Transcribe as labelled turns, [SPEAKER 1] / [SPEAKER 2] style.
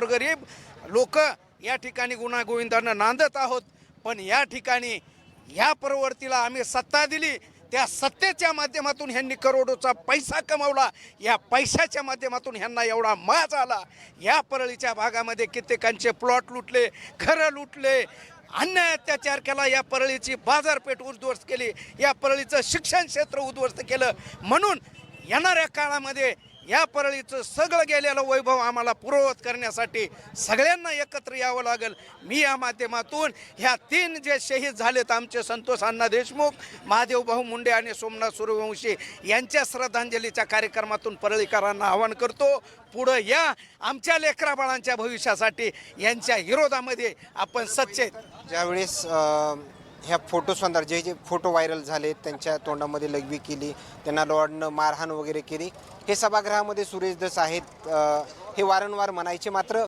[SPEAKER 1] गोरगरीब लोक या ठिकाणी गुणागोविंदानं नांदत आहोत. पण या ठिकाणी या प्रवृत्तीला आम्ही सत्ता दिली. त्या सत्तेच्या माध्यमातून ह्यांनी करोडोचा पैसा कमावला. या पैशाच्या माध्यमातून ह्यांना एवढा माज आला. या परळीच्या भागामध्ये कित्येकांचे प्लॉट लुटले घरं लुटले. अन्याय अत्याचार केला. या परळीची बाजारपेठ उद्ध्वस्त केली. या परळीचं शिक्षण क्षेत्र उद्ध्वस्त केलं. म्हणून येणाऱ्या काळामध्ये या परळीचं सगळं गेलेलं वैभव आम्हाला पूर्ववत करण्यासाठी सगळ्यांना एकत्र यावं लागेल. मी या माध्यमातून ह्या तीन जे शहीद झालेत आमचे संतोष अण्णा देशमुख महादेव भाऊ मुंडे आणि सोमनाथ सूर्यवंशी यांच्या श्रद्धांजलीच्या कार्यक्रमातून परळीकरांना आवाहन करतो. पुढं या आमच्या लेकराबाळांच्या भविष्यासाठी यांच्या विरोधामध्ये आपण सच्चे
[SPEAKER 2] ज्यावेळेस ह्या फोटो संदर्भ जे जे फोटो व्हायरल झाले त्यांच्या तोंडामध्ये लघवी केली त्यांना लॉर्डनं मारहाण वगैरे केली हे सभागृहामध्ये सुरेश दस आहेत. हे वारंवार म्हणायचे मात्र